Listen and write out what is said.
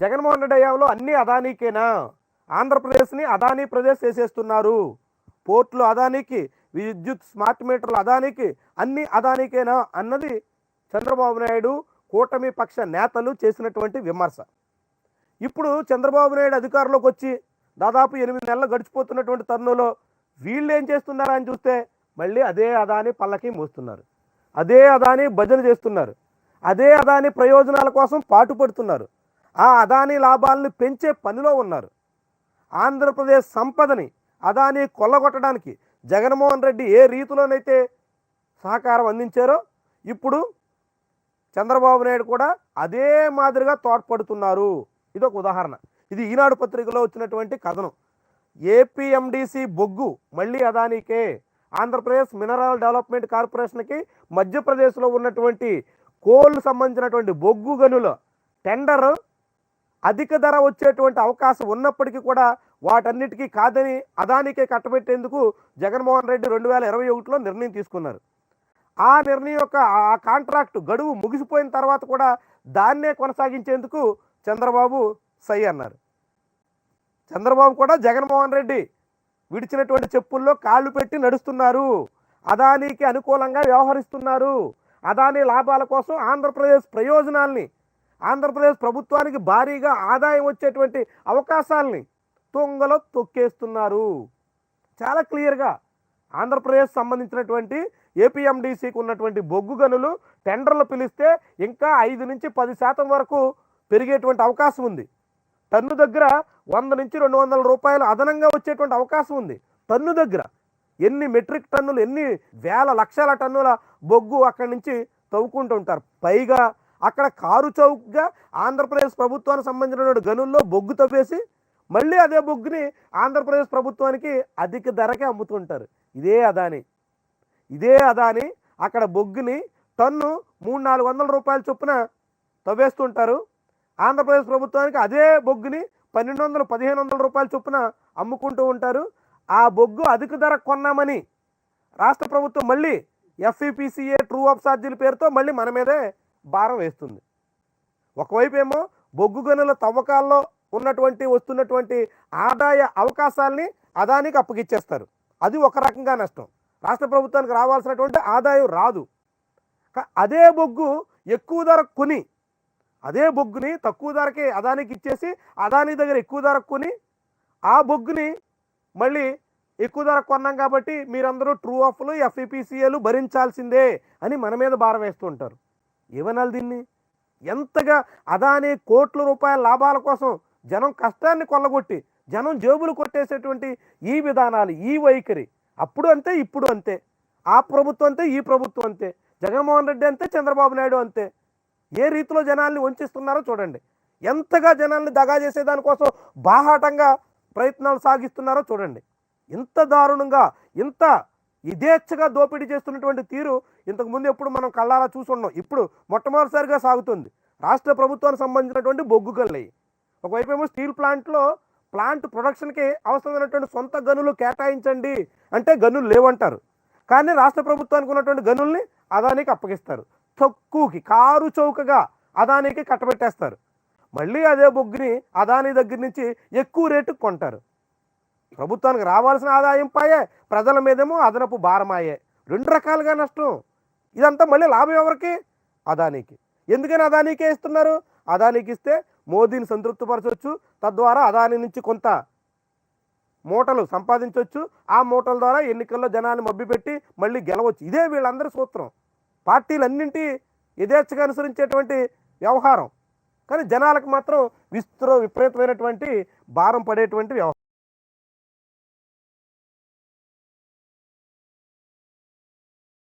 జగన్మోహన్ రెడ్డి హయాంలో అన్ని అదానీకేనా? ఆంధ్రప్రదేశ్ని అదానీ ప్రదేశ్ చేసేస్తున్నారు. పోర్టులు అదానికి విద్యుత్ స్మార్ట్ మీటర్లు అదానికి అన్ని అదానికేనా అన్నది చంద్రబాబు నాయుడు కూటమి పక్ష నేతలు చేసినటువంటి విమర్శ. ఇప్పుడు చంద్రబాబు నాయుడు అధికారంలోకి వచ్చి దాదాపు ఎనిమిది నెలలు గడిచిపోతున్నటువంటి తరుణంలో వీళ్ళు ఏం చేస్తున్నారా అని చూస్తే మళ్ళీ అదే అదాని పల్లకి మోస్తున్నారు. అదే అదాని భజన చేస్తున్నారు. అదే అదాని ప్రయోజనాల కోసం పాటుపడుతున్నారు. ఆ అదాని లాభాలను పెంచే పనిలో ఉన్నారు. ఆంధ్రప్రదేశ్ సంపదని అదాని కొల్లగొట్టడానికి జగన్మోహన్ రెడ్డి ఏ రీతిలోనైతే సహకారం అందించారో ఇప్పుడు చంద్రబాబు నాయుడు కూడా అదే మాదిరిగా తోడ్పడుతున్నారు. ఇది ఒక ఉదాహరణ. ఇది ఈనాడు పత్రికలో వచ్చినటువంటి కథనం. ఏపీఎండిసి బొగ్గు మళ్ళీ అదానికే ఆంధ్రప్రదేశ్ మినరల్ డెవలప్మెంట్ కార్పొరేషన్కి మధ్యప్రదేశ్లో ఉన్నటువంటి కోల్ సంబంధించినటువంటి బొగ్గు గనుల టెండర్ అధిక ధర వచ్చేటువంటి అవకాశం ఉన్నప్పటికీ కూడా వాటన్నిటికీ కాదని అదానికే కట్టబెట్టేందుకు జగన్మోహన్ రెడ్డి రెండు వేల ఇరవై ఒకటిలో నిర్ణయం తీసుకున్నారు. ఆ నిర్ణయం యొక్క ఆ కాంట్రాక్ట్ గడువు ముగిసిపోయిన తర్వాత కూడా దాన్నే కొనసాగించేందుకు చంద్రబాబు సై అన్నారు. చంద్రబాబు కూడా జగన్మోహన్ రెడ్డి విడిచినటువంటి చెప్పుల్లో కాళ్ళు పెట్టి నడుస్తున్నారు. అదానికి అనుకూలంగా వ్యవహరిస్తున్నారు. అదాని లాభాల కోసం ఆంధ్రప్రదేశ్ ప్రయోజనాల్ని ఆంధ్రప్రదేశ్ ప్రభుత్వానికి భారీగా ఆదాయం వచ్చేటువంటి అవకాశాలని తుంగలో తొక్కేస్తున్నారు. చాలా క్లియర్గా ఆంధ్రప్రదేశ్ సంబంధించినటువంటి ఏపీఎండిసికి ఉన్నటువంటి బొగ్గు గనులు టెండర్లు పిలిస్తే ఇంకా ఐదు నుంచి పది శాతం వరకు పెరిగేటువంటి అవకాశం ఉంది. టన్ను దగ్గర వంద నుంచి రెండు వందల రూపాయలు అదనంగా వచ్చేటువంటి అవకాశం ఉంది. టన్ను దగ్గర ఎన్ని మెట్రిక్ టన్నులు ఎన్ని వేల లక్షల టన్నుల బొగ్గు అక్కడి నుంచి తవ్వుకుంటూ ఉంటారు. పైగా అక్కడ కారు చౌక్గా ఆంధ్రప్రదేశ్ ప్రభుత్వానికి సంబంధించిన గనుల్లో బొగ్గు తవ్వేసి మళ్ళీ అదే బొగ్గుని ఆంధ్రప్రదేశ్ ప్రభుత్వానికి అధిక ధరకే అమ్ముతుంటారు. ఇదే అదాని. ఇదే అదాని అక్కడ బొగ్గుని టన్ను మూడు నాలుగు వందల రూపాయల చొప్పున తవ్వేస్తుంటారు. ఆంధ్రప్రదేశ్ ప్రభుత్వానికి అదే బొగ్గుని పన్నెండు వందలు పదిహేను వందల రూపాయల చొప్పున అమ్ముకుంటూ ఉంటారు. ఆ బొగ్గు అధిక ధర కొన్నామని రాష్ట్ర ప్రభుత్వం మళ్ళీ ఎఫ్ఈపిసిఏ ట్రూ ఆఫ్ ఛార్జీల పేరుతో మళ్ళీ మన మీదే భారం వేస్తుంది. ఒకవైపు ఏమో బొగ్గు గనుల తవ్వకాల్లో ఉన్నటువంటి వస్తున్నటువంటి ఆదాయ అవకాశాల్ని అదానికి అప్పగిచ్చేస్తారు. అది ఒక రకంగా నష్టం. రాష్ట్ర ప్రభుత్వానికి రావాల్సినటువంటి ఆదాయం రాదు. అదే బొగ్గు ఎక్కువ ధర కొని అదే బొగ్గుని తక్కువ ధరకి అదానికి ఇచ్చేసి అదాని దగ్గర ఎక్కువ ధర కొని ఆ బొగ్గుని మళ్ళీ ఎక్కువ ధర కొన్నాం కాబట్టి మీరందరూ ట్రూ ఆఫ్లు ఎఫ్ఈపిసిఏలు భరించాల్సిందే అని మన మీద భారం వేస్తూ ఉంటారు. ఏమనాలి దీన్ని? ఎంతగా అదాని కోట్ల రూపాయల లాభాల కోసం జనం కష్టాన్ని కొల్లగొట్టి జనం జేబులు కొట్టేసేటువంటి ఈ విధానాలు ఈ వైఖరి అప్పుడు అంతే ఇప్పుడు అంతే. ఆ ప్రభుత్వం అంతే ఈ ప్రభుత్వం అంతే. జగన్మోహన్ రెడ్డి అంతే చంద్రబాబు నాయుడు అంతే. ఏ రీతిలో జనాల్ని వంచిస్తున్నారో చూడండి. ఎంతగా జనాల్ని దగా చేసేదానికోసం బాహాటంగా ప్రయత్నాలు సాగిస్తున్నారో చూడండి. ఇంత దారుణంగా ఇంత యథేచ్ఛగా దోపిడీ చేస్తున్నటువంటి తీరు ఇంతకుముందు ఎప్పుడు మనం కళ్ళారా చూసున్నాం ఇప్పుడు మొట్టమొదటిసారిగా సాగుతుంది. రాష్ట్ర ప్రభుత్వానికి సంబంధించినటువంటి బొగ్గు గల్లయి ఒకవైపు ఏమో స్టీల్ ప్లాంట్లో ప్లాంట్ ప్రొడక్షన్కి అవసరమైనటువంటి సొంత గనులు కేటాయించండి అంటే గనులు లేవంటారు. కానీ రాష్ట్ర ప్రభుత్వానికి ఉన్నటువంటి గనుల్ని అదానికి అప్పగిస్తారు. తక్కువకి కారు చౌకగా అదానికి కట్టబెట్టేస్తారు. మళ్ళీ అదే బొగ్గుని అదాని దగ్గర నుంచి ఎక్కువ రేటుకు కొంటారు. ప్రభుత్వానికి రావాల్సిన ఆదాయం పాయే ప్రజల మీదేమో అదనపు భారమాయే. రెండు రకాలుగా నష్టం. ఇదంతా మళ్ళీ లాభం ఎవరికి? అదానికి. ఎందుకని అదానికే ఇస్తున్నారు? అదానికి ఇస్తే మోదీని సంతృప్తిపరచవచ్చు తద్వారా అదాని నుంచి కొంత మూటలు సంపాదించవచ్చు ఆ మూటల ద్వారా ఎన్నికల్లో జనాన్ని మబ్బిపెట్టి మళ్ళీ గెలవచ్చు. ఇదే వీళ్ళందరి సూత్రం. పార్టీలన్నింటి యథేచ్ఛగా అనుసరించేటువంటి వ్యవహారం. కానీ జనాలకు మాత్రం విస్తృ విపరీతమైనటువంటి భారం పడేటువంటి వ్యవహారం